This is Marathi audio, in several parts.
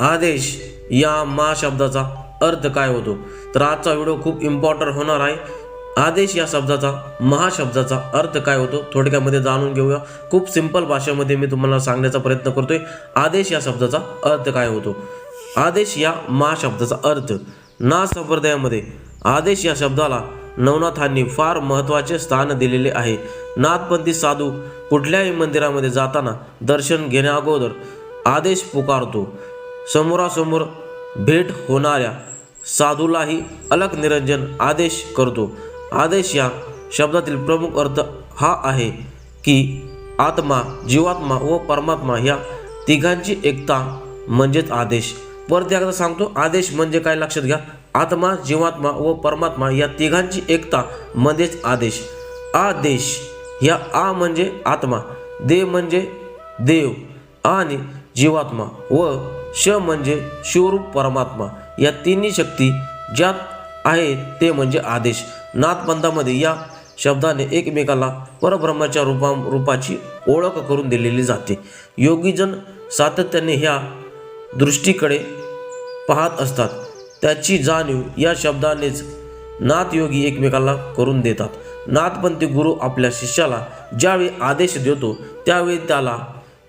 आदेश या मा शब्दाचा अर्थ काय होतो? तर आजचा व्हिडिओ खूप इम्पॉर्टंट होणार आहे. आदेश या शब्दाचा महाशब्दाचा अर्थ काय होतो? थोडक्यामध्ये जाणून घेऊया. खूप सिंपल भाषेमध्ये मी तुम्हाला सांगण्याचा प्रयत्न करतोय. आदेश या शब्दाचा अर्थ काय होतो? आदेश या महाशब्दाचा अर्थ. ना संप्रदायामध्ये आदेश या शब्दाला नवनाथांनी फार महत्त्वाचे स्थान दिलेले आहे. नाथपंथी साधू कुठल्याही मंदिरामध्ये जाताना दर्शन घेण्याअगोदर आदेश पुकारतो. समोरासमोर भेट होणाऱ्या साधूलाही अलग निरंजन आदेश करतो. आदेश या शब्दातील प्रमुख अर्थ हा आहे की आत्मा जीवात्मा व परमात्मा या तिघांची एकता म्हणजेच आदेश. परत एकदा सांगतो आदेश म्हणजे काय? लक्षात घ्या. आत्मा जीवात्मा व परमात्मा या तिघांची एकता म्हणजेच आदेश. आदेश या आ म्हणजे आत्मा दे म्हणजे देव आणि जीवात्मा व श म्हणजे शिवरूप परमात्मा. या तिन्ही शक्ती ज्यात आहेत ते म्हणजे आदेश. नाथपंथामध्ये या शब्दाने एकमेकाला परब्रह्माच्या रूपा रूपाची ओळख करून दिलेली जाते. योगीजन सातत्याने ह्या दृष्टीकडे पाहत असतात. त्याची जाणीव या शब्दानेच नाथयोगी एकमेकाला करून देतात. नाथपंथी गुरु आपल्या शिष्याला ज्यावेळी आदेश देतो त्यावेळी त्याला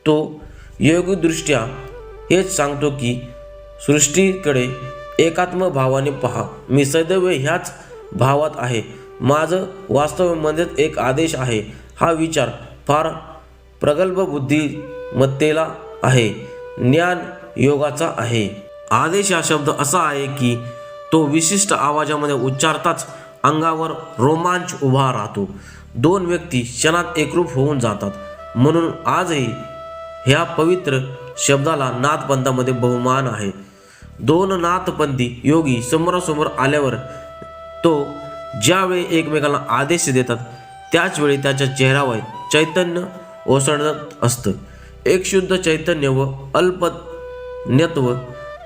तो योगदृष्ट्या हेच सांगतो की सृष्टीकडे एकात्म भावाने पहा. मी सदैव ह्याच भावात आहे. माझं वास्तव म्हणजेच एक आदेश आहे. हा विचार फार प्रगल्भ बुद्धिमत्तेला आहे. ज्ञान योगाचा आहे. आदेश हा शब्द असा आहे की तो विशिष्ट आवाजामध्ये उच्चारताच अंगावर रोमांच उभा राहतो. दोन व्यक्ती क्षणात एकरूप होऊन जातात. म्हणून आजही ह्या पवित्र शब्दाला नाथपंथामध्ये बहुमान आहे. दोन नाथपंथी योगी समोरासमोर आल्यावर तो ज्यावेळी एकमेकाला आदेश देतात त्याचवेळी त्याच्या चेहऱ्यावर चैतन्य ओसळत असतं. एक शुद्ध चैतन्य व अल्पज्ञत्व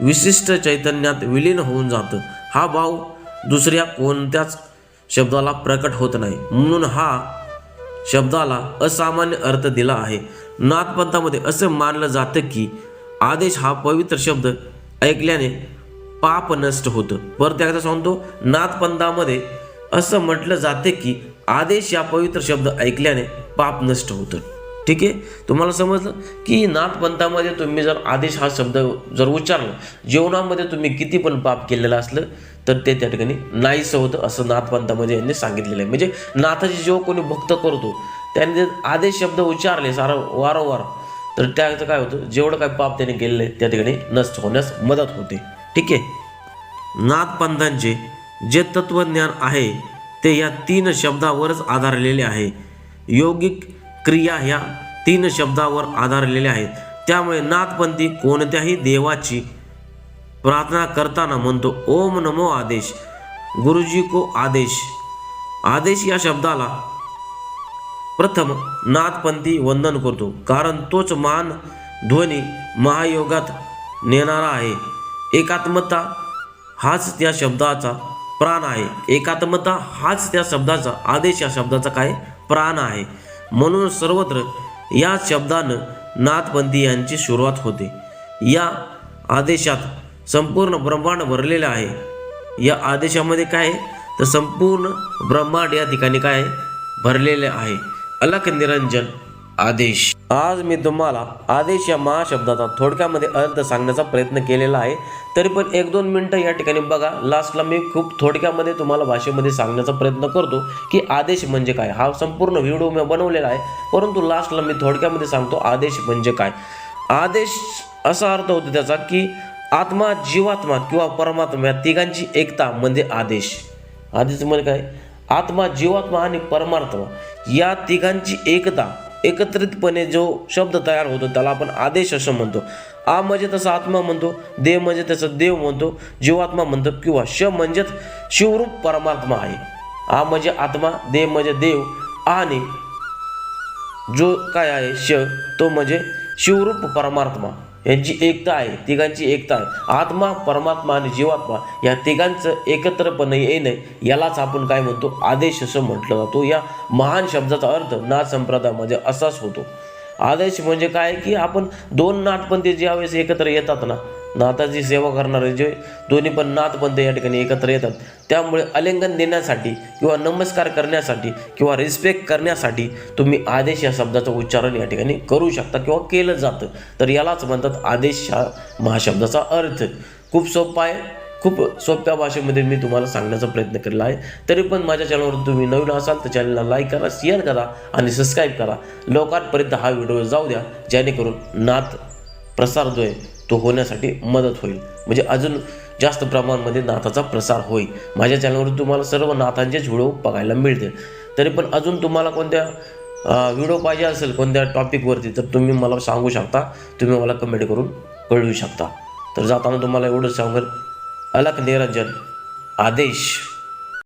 विशिष्ट चैतन्यात विलीन होऊन जातं. हा भाव दुसऱ्या कोणत्याच शब्दाला प्रकट होत नाही. म्हणून हा शब्दाला असामान्य अर्थ दिला आहे. नाथपंथामध्ये असं मानलं जातं की आदेश हा पवित्र शब्द ऐकल्याने पाप नष्ट होतं. परत एकदा सांगतो नाथपंथामध्ये असं म्हटलं जाते की आदेश या पवित्र शब्द ऐकल्याने पाप नष्ट होतं. ठीक आहे? तुम्हाला समजलं? की नाथपंथामध्ये तुम्ही जर आदेश हा शब्द जर उच्चारला जेवणामध्ये तुम्ही किती पण पाप केलेलं असलं तर ते त्या ठिकाणी नाहीसं होतं असं नाथपंथामध्ये यांनी सांगितलेलं आहे. म्हणजे नाथाची जेव्हा कोणी भक्त करतो त्याने जर आदेश शब्द उच्चारले सारा वारंवार तर त्याचं काय होतं? जेवढं काय पाप त्याने केलेलं आहे त्या ठिकाणी नष्ट होण्यास मदत होते. ठीक आहे? नाथपंथांचे जे तत्वज्ञान आहे ते या तीन शब्दावरच आधारलेले आहे. योगिक क्रिया ह्या तीन शब्दावर आधारलेल्या आहेत. त्यामुळे नाथपंथी कोणत्याही देवाची प्रार्थना करताना म्हणतो ओम नमो आदेश गुरुजी को आदेश. आदेश या शब्दाला प्रथम नाथपंथी वंदन करतो. कारण तोच महान ध्वनी महायोगात नेणारा आहे. एकात्मता हाच त्या शब्दाचा प्राण आहे. एकात्मता हाच त्या शब्दाचा आदेश या शब्दाचा काय? प्राण आहे. म्हणून सर्वत्र या शब्दानं नाथपंथी यांची सुरुवात होते. या आदेशात संपूर्ण ब्रह्मांड भरलेलं आहे. या आदेशामध्ये काय आहे? तर संपूर्ण ब्रह्मांड या ठिकाणी काय भरलेले आहे. अलख निरंजन. आदेश. आज मी तुम्हाला आदेश या महाशब्दाचा थोडक्यामध्ये अर्थ सांगण्याचा प्रयत्न केलेला आहे. तरी पण एक दोन मिनटं या ठिकाणी बघा. लास्टला मी खूप थोडक्यामध्ये तुम्हाला भाषेमध्ये सांगण्याचा प्रयत्न करतो की आदेश म्हणजे काय? हा संपूर्ण व्हिडिओ मी बनवलेला आहे. परंतु लास्टला मी थोडक्यामध्ये सांगतो आदेश म्हणजे काय? आदेश असा अर्थ होतो त्याचा की आत्मा जीवात्मा किंवा परमात्मा या तिघांची एकता म्हणजे आदेश. आदेश म्हणजे काय? आत्मा जीवात्मा आणि परमात्मा या तिघांची एकता एकत्रितपणे जो शब्द तयार होतो त्याला आपण आदेश असं म्हणतो. आ म्हणजे तसं आत्मा म्हणतो देव म्हणजे त्याचं देव म्हणतो जीवात्मा म्हणतो किंवा श म्हणजेच शिवरूप परमात्मा आहे. आ म्हणजे आत्मा देव म्हणजे देव आणि जो काय आहे श तो म्हणजे शिवरूप परमात्मा. यांची एकता आहे तिघांची एकता आहे. आत्मा परमात्मा आणि जीवात्मा या तिघांचं एकत्रपणे येणे यालाच आपण काय म्हणतो? आदेश असं म्हटलं जातो. या महान शब्दाचा अर्थ नाथ संप्रदायामध्ये असाच होतो. आदेश म्हणजे काय? की आपण दोन नाटपंथी ज्यावेळेस एकत्र येतात ना नाथाची सेवा करणारे जे दोन्ही पण नाथपंथ या ठिकाणी एकत्र येतात. त्यामुळे आलिंगन देण्यासाठी किंवा नमस्कार करण्यासाठी किंवा रिस्पेक्ट करण्यासाठी तुम्ही आदेश या शब्दाचं उच्चारण या ठिकाणी करू शकता किंवा केलं जातं. तर यालाच म्हणतात आदेश हा महाशब्दाचा अर्थ. खूप सोपा आहे. खूप सोप्या भाषेमध्ये मी तुम्हाला सांगण्याचा प्रयत्न केलेला आहे. तरी पण माझ्या चॅनलवर तुम्ही नवीन असाल तर चॅनलला लाईक करा शेअर करा आणि सबस्क्राईब करा. लोकांपर्यंत हा व्हिडिओ जाऊ द्या. जेणेकरून नाथ प्रसार जो आहे तो होण्यासाठी मदत होईल. म्हणजे अजून जास्त प्रमाणामध्ये नाथाचा प्रसार होईल. माझ्या चॅनलवर तुम्हाला सर्व नाथांचेच व्हिडिओ बघायला मिळतील. तरी पण अजून तुम्हाला कोणत्या व्हिडिओ पाहिजे असेल कोणत्या टॉपिकवरती तर तुम्ही मला सांगू शकता. तुम्ही मला कमेंट करून कळवू शकता. तर जाताना तुम्हाला एवढंच सांगेल. अलक निरंजन. आदेश.